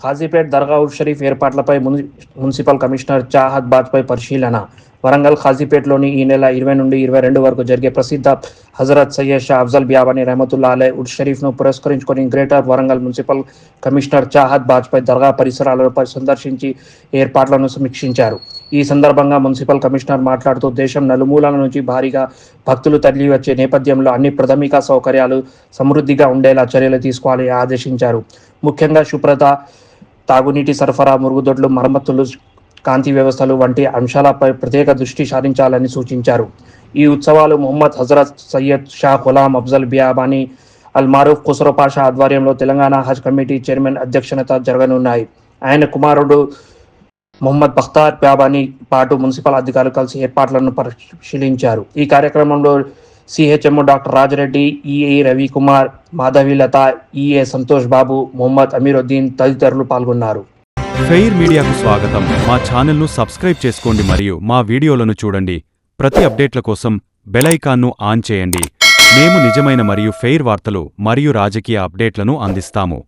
ఖాజీపేట్ దర్గా ఉల్ షరీఫ్ ఏర్పాట్లపై municipal commissioner Chahat Bajpai పరిశీలన. వరంగల్ ఖాజీపేట్లోని ఈ నెల ఇరవై నుండి ఇరవై రెండు వరకు జరిగే ప్రసిద్ధ హజరత్ సయ్యద్ షా అఫ్జల్ బియాబాని రహమతుల్లా అలే ఉల్ షరీఫ్ను పురస్కరించుకొని greater Warangal municipal commissioner Chahat Bajpai దర్గా పరిసరాలను సందర్శించి ఏర్పాట్లను సమీక్షించారు. ఈ సందర్భంగా మున్సిపల్ కమిషనర్ మాట్లాడుతూ దేశం నలుమూలల నుంచి భారీగా భక్తులు తరలి వచ్చే నేపథ్యంలో అన్ని ప్రాథమిక సౌకర్యాలు సమృద్ధిగా ఉండేలా చర్యలు తీసుకోవాలని ఆదేశించారు. ముఖ్యంగా శుభ్రత తాగునీటి సరఫరా మురుగుదొడ్లు మరమ్మతులు కాంతి వ్యవస్థలు వంటి అంశాలపై ప్రత్యేక దృష్టి సారించాలని సూచించారు. ఈ ఉత్సవాలు మొహమ్మద్ హజరత్ సయ్యద్ షా హులాం అఫ్జల్ బియాబానీ అల్ మారూఫ్ ఖుసరో పాషా ఆధ్వర్యంలో తెలంగాణ హజ్ కమిటీ చైర్మన్ అధ్యక్షత జరగనున్నాయి. ఆయన కుమారుడు మొహమ్మద్ బఖ్తార్ ప్యాబాని పాటు మున్సిపల్ అధికారులు కలిసి ఏర్పాట్లను పరిశీలించారు. ఈ కార్యక్రమంలో CHM doctor Rajareddy EA Ravikumar Madhavilatha EA Santosh Babu Mohammed Amiruddin తదితరులు పాల్గొన్నారు. ఫెయిర్ మీడియాకు స్వాగతం. మా ఛానల్ను సబ్స్క్రైబ్ చేసుకోండి మరియు మా వీడియోలను చూడండి. ప్రతి అప్డేట్ల కోసం బెలైకాన్ను ఆన్ చేయండి. మేము నిజమైన మరియు ఫెయిర్ వార్తలు మరియు రాజకీయ అప్డేట్లను అందిస్తాము.